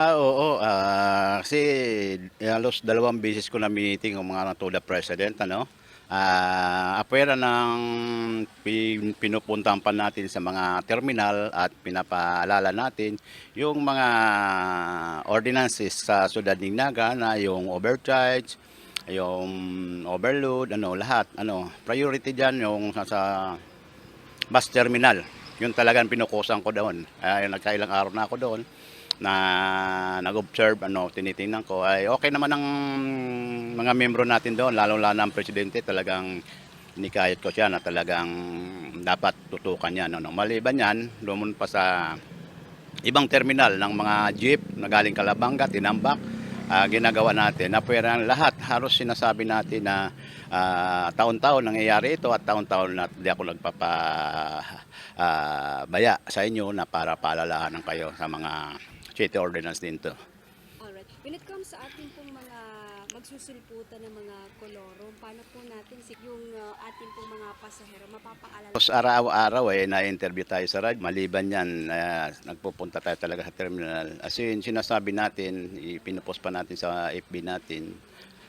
Ah, oo, ah, kasi halos dalawang beses ko na meeting ang mga to the president, ano. Ah, apwera ng pin- pinupuntahan pa natin sa mga terminal at pinapaalala natin yung mga ordinances sa Sudad ng Naga na yung overcharge, yung overload, ano, lahat, ano, priority diyan yung sa, sa bus terminal. Yun talagang pinukusan ko doon. Ay, nagkailang araw na ako doon na nag-observe, ano, tinitingnan ko, ay okay naman ang mga membro natin doon, lalo-lalo ang presidente, talagang nikayat ko siya na talagang dapat tutukan yan. Ano. Maliban yan, lumun pa sa ibang terminal ng mga jeep na galing Kalabanga, Tinambak, ah, ginagawa natin. Na pwera lahat, halos sinasabi natin na ah, taon-taon nangyayari ito at taon-taon na hindi ako nagpapa ah, baya sa inyo na para paalalahanan kayo sa mga city ordinance din to. Alright. When it comes sa ating pong mga magsusulputan ng mga koloro, paano po natin si yung uh, ating pong mga pasahero mapapaalala? Tapos araw-araw eh, na-interview tayo sa ride. Maliban yan, eh, nagpupunta tayo talaga sa terminal. As in, sinasabi natin, ipinupost pa natin sa FB natin,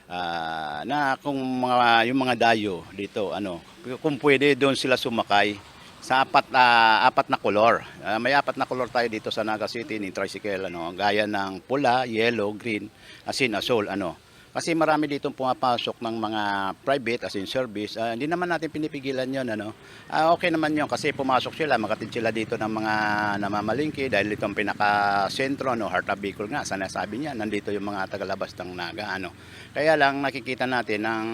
ah, na kung mga, yung mga dayo dito, ano, kung pwede doon sila sumakay sa apat, na apat na kolor. Ah, may apat na kolor tayo dito sa Naga City ni tricycle, ano, gaya ng pula, yellow, green, asin, azul, ano. Kasi marami dito pumapasok ng mga private as in service. Ah, hindi naman natin pinipigilan 'yon ano. Ah, okay naman 'yon kasi pumasok sila, makatid sila dito ng mga namamalingki dahil ito ang pinaka sentro no, Heart of Bicol nga. Sana sabi niya, nandito yung mga tagalabas ng Naga ano. Kaya lang nakikita natin ng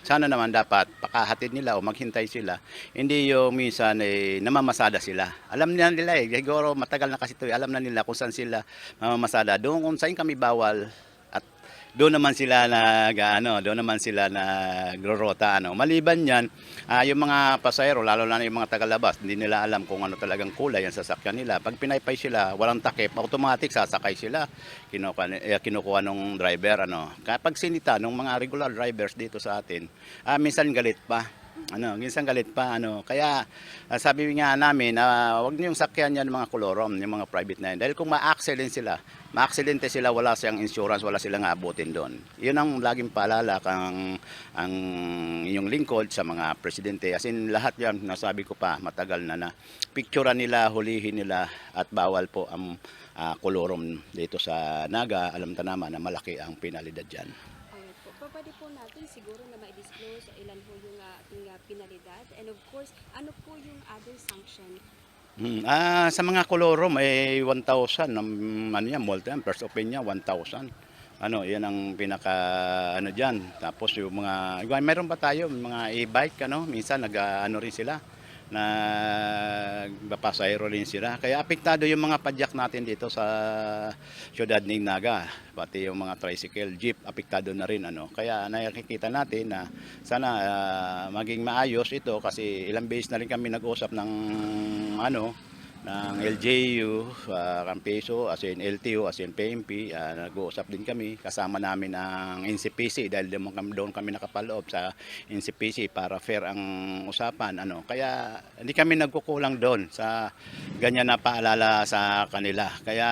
sana naman dapat pakahatid nila o maghintay sila. Hindi yung minsan eh, namamasada sila. Alam na nila eh, siguro matagal na kasi ito, eh, alam na nila kung saan sila mamamasada. Doon kung saan kami bawal doon naman sila nag ano, doon naman sila nagrorota ano. Maliban niyan, ah, yung mga pasahero lalo na yung mga tagalabas, hindi nila alam kung ano talagang kulay ang sasakyan nila. Pag pinaypay sila, walang takip, automatic sasakay sila. Kinukuha eh, kinukuha nung driver ano. Kapag sinita nung mga regular drivers dito sa atin, ah, minsan galit pa. Ano, minsan galit pa ano. Kaya ah, sabi nga namin na wag niyo sakyan yan mga kolorom, yung mga private na yan. Dahil kung ma-accident sila, ma-aksidente sila, wala siyang insurance, wala silang abutin doon. Yun ang laging paalala kang ang inyong lingkod sa mga presidente. As in, lahat yan, nasabi ko pa, matagal na na. Picturean nila, hulihin nila, at bawal po ang ah, kolorom dito sa Naga. Alam ta naman na malaki ang penalidad dyan. Pa- Pwede po natin siguro na ma-disclose ilan po yung uh, ating uh, penalidad and of course, ano po yung other sanction? Hmm. Ah, sa mga kolorom ay 1,000 um, ano yan, multa yan, first opinion 1,000. Ano, 'yan ang pinaka ano diyan. Tapos yung mga meron pa tayo mga e-bike ano, minsan nag ah, ano rin sila nagpapasayro rin sila. Kaya apektado yung mga padyak natin dito sa siyudad ng Naga. Pati yung mga tricycle, jeep, apektado na rin. Ano. Kaya nakikita natin na sana ah, maging maayos ito kasi ilang beses na rin kami nag-usap ng ano, ng LJU, uh, Campeso, as in LTO, as in PMP, ah, nag-uusap din kami. Kasama namin ang NCPC dahil doon kami nakapaloob sa NCPC para fair ang usapan. Ano. Kaya hindi kami nagkukulang doon sa ganyan na paalala sa kanila. Kaya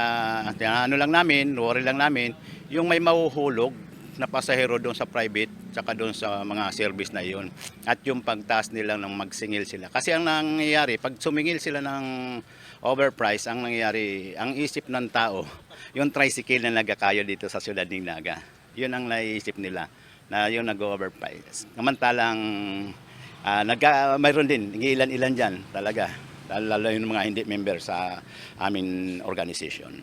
ano lang namin, worry lang namin, yung may mahuhulog na pasahero doon sa private tsaka doon sa mga service na iyon at yung pagtaas nila ng magsingil sila. Kasi ang nangyayari pag sumingil sila ng overprice ang nangyayari ang isip ng tao yung tricycle na nagkakayo dito sa siyudad ng Naga yun ang naisip nila na yung nag-overprice. Samantalang uh, nagka, mayroon din ilan-ilan dyan talaga. Lalo yung mga hindi member sa amin organization